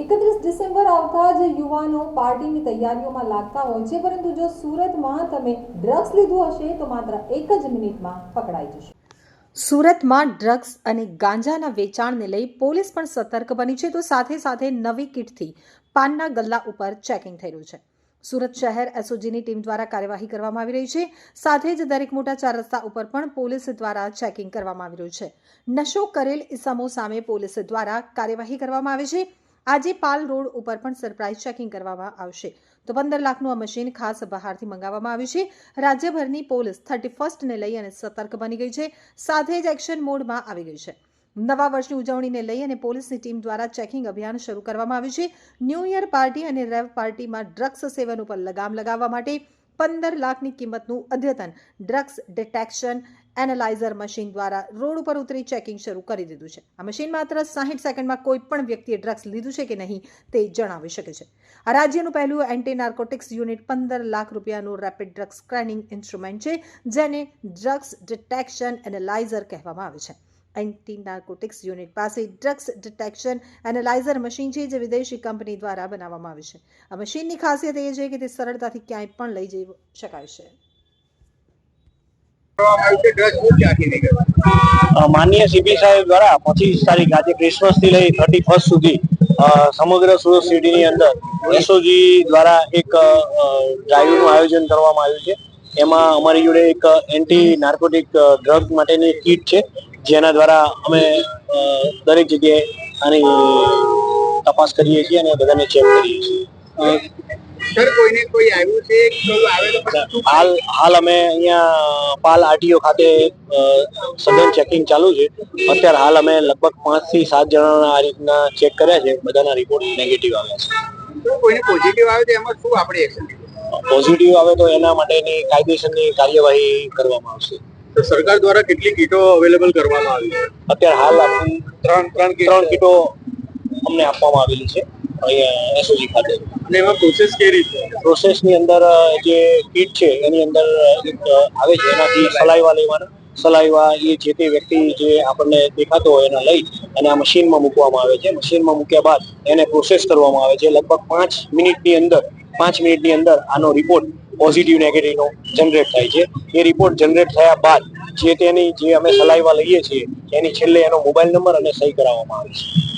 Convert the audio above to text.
એકત્રીસ ડિસેમ્બર આવતા જ યુવાનો પાર્ટીની તૈયારીઓમાં લાગતા હોય છે, પરંતુ જો સુરતમાં તમે ડ્રગ્સ લીધું હશે, તો માત્ર એક જ મિનિટમાં પકડાઈ જશે. સુરતમાં ડ્રગ્સ અને ગાંજાના વેચાણને લઈ પોલીસ પણ સતર્ક બની છે, તો સાથે સાથે નવી કિટથી પાનના ગલ્લા ઉપર ચેકિંગ રહ્યું છે. સુરત શહેર એસઓજીની ટીમ દ્વારા કાર્યવાહી કરવામાં આવી રહી છે, સાથે જ દરેક મોટા ચાર રસ્તા ઉપર પણ પોલીસ દ્વારા ચેકિંગ કરવામાં આવી રહ્યું છે. નશો કરેલ ઇસમો સામે પોલીસ દ્વારા કાર્યવાહી કરવામાં આવે છે આજે પાલ રોડ ઉપર પણ સરપ્રાઇઝ ચેકિંગ કરવામાં આવશે. તો પંદર લાખનું આ મશીન ખાસ બહારથી મંગાવવામાં આવ્યું છે. રાજ્યભરની પોલીસ થર્ટી ફર્સ્ટને લઈ અને સતર્ક બની ગઈ છે. સાથે જ એક્શન મોડમાં આવી ગઈ છે. નવા વર્ષની ઉજવણીને લઈ અને પોલીસની ટીમ દ્વારા ચેકિંગ અભિયાન શરૂ કરવામાં આવ્યું છે. ન્યૂ ઇયર પાર્ટી અને રેવ પાર્ટીમાં ડ્રગ્સ સેવન ઉપર લગામ લગાવવા માટે પંદર લાખની કિંમતનું અદ્યતન ડ્રગ્સ ડિટેક્શન એનાલાઇઝર મશીન દ્વારા રોડ ઉપર ઉતરી ચેકિંગ શરૂ કરી દીધું છે. આ મશીન માત્ર સાહીઠ સેકન્ડમાં કોઈ પણ વ્યક્તિએ ડ્રગ્સ લીધું છે કે નહીં તે જણાવી શકે છે. આ રાજ્યનું પહેલું એન્ટી નાર્કોટિક્સ યુનિટ પંદર લાખ રૂપિયાનું રેપિડ ડ્રગ્સ સ્ક્રેનિંગ ઇન્સ્ટ્રુમેન્ટ છે, જેને ડ્રગ્સ ડિટેક્શન એનાલાઇઝર કહેવામાં આવે છે. એન્ટી નાર્કોટિક્સ યુનિટ પાસે ડ્રગ્સ ડિટેક્શન એનાલાઇઝર મશીન છે જે વિદેશી કંપની દ્વારા બનાવવામાં આવે છે. આ મશીનની ખાસિયત એ છે કે તે સરળતાથી ક્યાંય પણ લઈ જઈ શકાય છે. માનનીય સીપી સાહેબ દ્વારા પચીસ તારીખ આજે ક્રિસમસથી લઈ થર્ટી ફર્સ્ટ સુધી સમગ્ર સુરત સિટીની અંદર એસઓજી દ્વારા એક ડ્રાઈવનું આયોજન કરવામાં આવ્યું છે. એમાં અમારી જોડે એક એન્ટી નાર્કોટિક ડ્રગ માટેની કીટ છે. જેના દ્વારા અમે દરેક જગ્યાએ આની તપાસ કરીએ છીએ અને બધાને ચેક કરીએ છીએ. હાલ હાલ અમે અહીંયા પાલ આરટીઓ ખાતે સઘન ચેકિંગ ચાલુ છે. અત્યારે હાલ અમે લગભગ પાંચથી સાત જણાના આ રીતના ચેક કર્યા છે. બધાના રિપોર્ટ નેગેટિવ આવ્યા છે. કોઈને પોઝિટિવ આવે એમાં શું આપણે એક્શન પોઝિટિવ આવે તો એના માટેની કાયદેસરની કાર્યવાહી કરવામાં આવશે. તો સરકાર દ્વારા કેટલી કીટો અવેલેબલ કરવામાં આવી છે? અત્યારે હાલ આપણે ત્રણ ત્રણ ત્રણ કીટો. અમને આપવામાં આવેલી છે અહીંયા એસઓજી ખાતે. અને એમાં પ્રોસેસ કેવી રીતે પ્રોસેસની અંદર જે કીટ છે એની અંદર આવે છે. એનાથી સલાઈવા લેવાના. સલાઈવા એ જે તે વ્યક્તિ જે આપણને દેખાતો હોય એના લઈ અને આ મશીનમાં મૂકવામાં આવે છે. મશીનમાં મૂક્યા બાદ એને પ્રોસેસ કરવામાં આવે છે. લગભગ પાંચ મિનિટની અંદર પાંચ મિનિટની અંદર આનો રિપોર્ટ પોઝિટિવ નેગેટિવનો જનરેટ થાય છે. એ રિપોર્ટ જનરેટ થયા બાદ જે તેની જે અમે સલાઈવા લઈએ છીએ, એની છેલ્લે એનો મોબાઈલ નંબર અને સહી કરાવવામાં આવે છે.